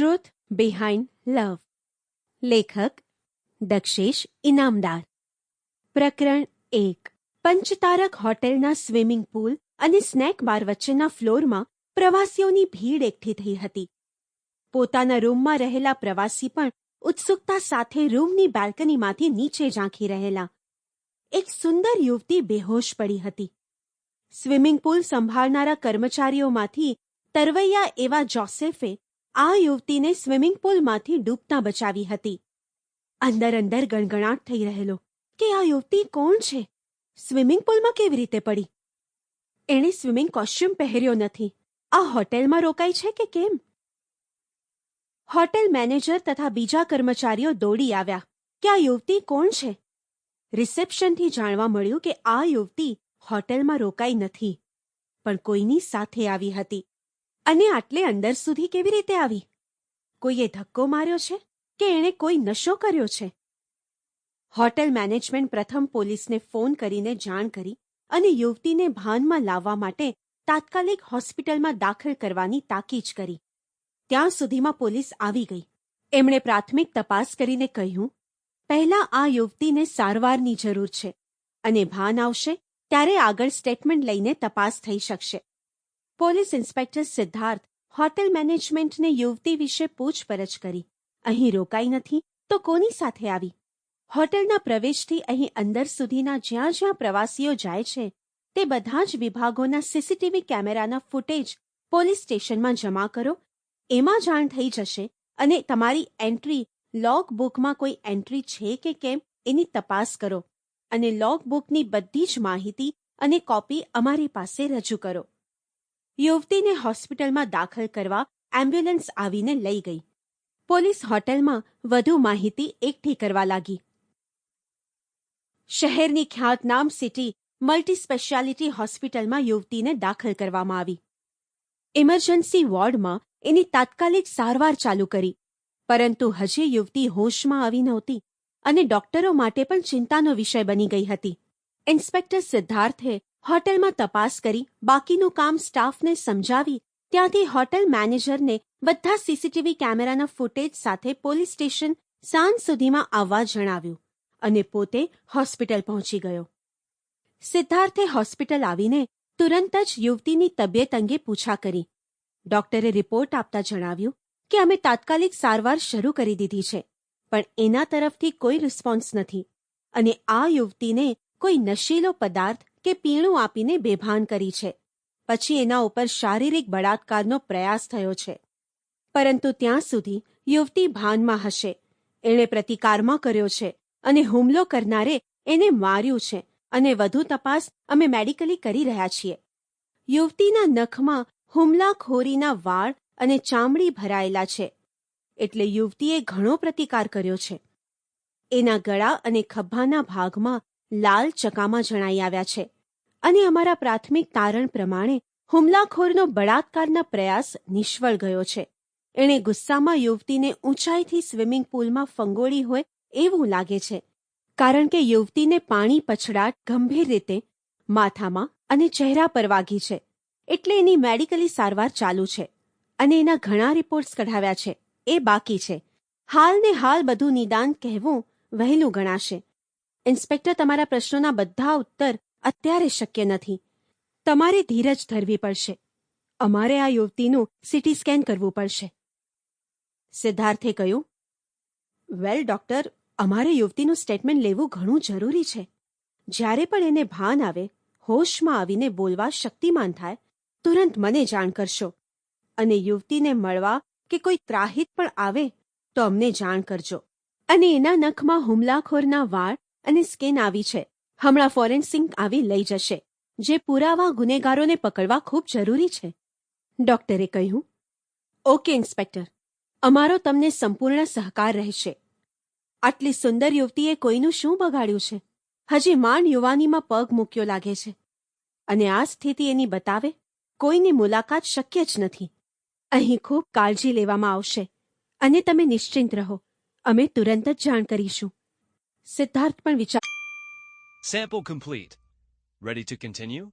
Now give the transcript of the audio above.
Truth behind લવ લેખક દક્ષેશ ઇનામદાર પ્રકરણ એક પંચતારક હોટેલના સ્વિમિંગ પૂલ અને સ્નેક બાર વચ્ચેના ફ્લોરમાં પ્રવાસીઓની ભીડ એકઠી થઈ હતી. પોતાના રૂમમાં રહેલા પ્રવાસી પણ ઉત્સુકતા સાથે રૂમની બાલ્કનીમાંથી નીચે ઝાંખી રહેલા. એક સુંદર યુવતી બેહોશ પડી હતી. સ્વિમિંગ પૂલ સંભાળનારા કર્મચારીઓમાંથી તરવૈયા એવા જોસેફે આ યુવતીને સ્વિમિંગ પુલમાંથી ડૂબતા બચાવી હતી. અંદર અંદર ગણગણાટ થઈ રહેલો કે આ યુવતી કોણ છે? સ્વિમિંગ પુલમાં કેવી રીતે પડી? એણે સ્વિમિંગ કોસ્ચ્યુમ પહેર્યો નથી. આ હોટેલમાં રોકાઈ છે કે કેમ? હોટેલ મેનેજર તથા બીજા કર્મચારીઓ દોડી આવ્યા. કે આ યુવતી કોણ છે? રિસેપ્શનથી જાણવા મળ્યું કે આ યુવતી હોટેલમાં રોકાઈ નથી, પણ કોઈની સાથે આવી હતી. અને આટલે અંદર સુધી કેવી રીતે આવી? કોઈએ ધક્કો માર્યો છે કે એણે કોઈ નશો કર્યો છે? હોટેલ મેનેજમેન્ટ પ્રથમ પોલીસને ફોન કરીને જાણ કરી અને યુવતીને ભાનમાં લાવવા માટે તાત્કાલિક હોસ્પિટલમાં દાખલ કરવાની તાકીજ કરી. ત્યાં સુધીમાં પોલીસ આવી ગઈ. એમણે પ્રાથમિક તપાસ કરીને કહ્યું, પહેલા આ યુવતીને સારવારની જરૂર છે અને ભાન આવશે ત્યારે આગળ સ્ટેટમેન્ટ લઈને તપાસ થઈ શકશે. પોલીસ ઇન્સ્પેક્ટર સિદ્ધાર્થ હોટેલ મેનેજમેન્ટને યુવતી વિશે પૂછપરછ કરી. અહીં રોકાઈ નથી, તો કોની સાથે આવી? હોટેલના પ્રવેશથી અહીં અંદર સુધીના જ્યાં જ્યાં પ્રવાસીઓ જાય છે, તે બધા જ વિભાગોના સીસીટીવી કેમેરાના ફૂટેજ પોલીસ સ્ટેશનમાં જમા કરો, એમાં જાણ થઈ જશે અને તમારી એન્ટ્રી લોગ બુકમાં કોઈ એન્ટ્રી છે કે કેમ એની તપાસ કરો અને લોગ બુકની બધી જ માહિતી અને કોપી અમારી પાસે રજૂ કરો. યુવતીને હોસ્પિટલમાં દાખલ કરવા એમ્બ્યુલન્સ આવીને લઈ ગઈ. પોલીસ હોટેલમાં વધુ માહિતી એકઠી કરવા લાગી. શહેરની ખ્યાતનામ સિટી મલ્ટી સ્પેશિયાલિટી હોસ્પિટલમાં યુવતીને દાખલ કરવામાં આવી. ઇમરજન્સી વોર્ડમાં એની તાત્કાલિક સારવાર ચાલુ કરી, પરંતુ હજી યુવતી હોશમાં આવી નહોતી અને ડોક્ટરો માટે પણ ચિંતાનો વિષય બની ગઈ હતી. ઇન્સ્પેક્ટર સિદ્ધાર્થે હોટેલમાં તપાસ કરી, બાકીનું કામ સ્ટાફને સમજાવી, ત્યાંથી હોટેલ મેનેજરને બધા સીસીટીવી કેમેરાના ફૂટેજ સાથે પોલીસ સ્ટેશન સાંજ સુધીમાં આવવા જણાવ્યું અને પોતે હોસ્પિટલ પહોંચી ગયો. સિદ્ધાર્થે હોસ્પિટલ આવીને તુરંત જ યુવતીની તબિયત અંગે પૂછા કરી. ડોક્ટરે રિપોર્ટ આપતા જણાવ્યું કે અમે તાત્કાલિક સારવાર શરૂ કરી દીધી છે, પણ એના તરફથી કોઈ રિસ્પોન્સ નથી અને આ યુવતીને કોઈ નશીલો પદાર્થ કે પીણું આપીને બેભાન કરી છે. પછી એના ઉપર શારીરિક બળાત્કારનો પ્રયાસ થયો છે. પરંતુ ત્યાં સુધી યુવતી ભાનમાં હશે. એણે પ્રતિકારમાં કર્યો છે અને હુમલો કરનારે એને માર્યું છે અને વધુ તપાસ અમે મેડિકલી કરી રહ્યા છીએ. યુવતીના નખમાં હુમલાખોરીના વાળ અને ચામડી ભરાયેલા છે. એટલે યુવતીએ ઘણો પ્રતિકાર કર્યો છે. એના ગળા અને ખભાના ભાગમાં લાલ ચકામાં જણાઈ આવ્યા છે. અને અમારા પ્રાથમિક તારણ પ્રમાણે હુમલાખોરનો બળાત્કારના પ્રયાસ નિષ્ફળ ગયો છે. એણે ગુસ્સામાં યુવતીને ઊંચાઈથી સ્વિમિંગ પુલમાં ફંગોળી હોય એવું લાગે છે. કારણ કે યુવતીને પાણી પછડાટ ગંભીર રીતે માથામાં અને ચહેરા પર વાગી છે. એટલે એની મેડિકલી સારવાર ચાલુ છે. અને એના ઘણા રિપોર્ટ્સ કઢાવ્યા છે. એ બાકી છે. હાલને હાલ બધું નિદાન કહેવું વહેલું ગણાશે. ઇન્સ્પેક્ટર તમારા પ્રશ્નોના બધા ઉત્તર અત્યારે શક્ય નથી. તમારે ધીરજ ધરવી પડશે. અમારે આ યુવતીનું સીટી સ્કેન કરવું પડશે. સિદ્ધાર્થે કહ્યું, વેલ, ડોક્ટર, અમારે યુવતીનું સ્ટેટમેન્ટ લેવું ઘણું જરૂરી છે. જ્યારે પણ એને ભાન આવે, હોશમાં આવીને બોલવા શક્તિમાન થાય, તુરંત મને જાણ કરશો. અને યુવતીને મળવા કે કોઈ ત્રાહિત પણ આવે, તો અમને જાણ કરજો. અને એના નખમાં હુમલાખોરના વાળ અને સ્કેન આવી છે. હમણાં ફોરેન્સિક આવી લઈ જશે. જે પુરાવા ગુનેગારોને પકડવા ખૂબ જરૂરી છે. ડોક્ટરે કહ્યું, ઓકે, ઇન્સ્પેક્ટર. અમારો તમને સંપૂર્ણ સહકાર રહેશે. આટલી સુંદર યુવતીએ કોઈનું શું બગાડ્યું છે? હજી માંડ યુવાનીમાં પગ મૂક્યો લાગે છે. અને આ સ્થિતિ એની બતાવે, કોઈની મુલાકાત શક્ય જ નથી. અહીં ખૂબ કાળજી લેવામાં આવશે. અને તમે નિશ્ચિંત રહો. અમે તુરંત જ જાણ કરીશું. સિદ્ધાર્થ પણ વિચાર Sample complete. Ready to continue?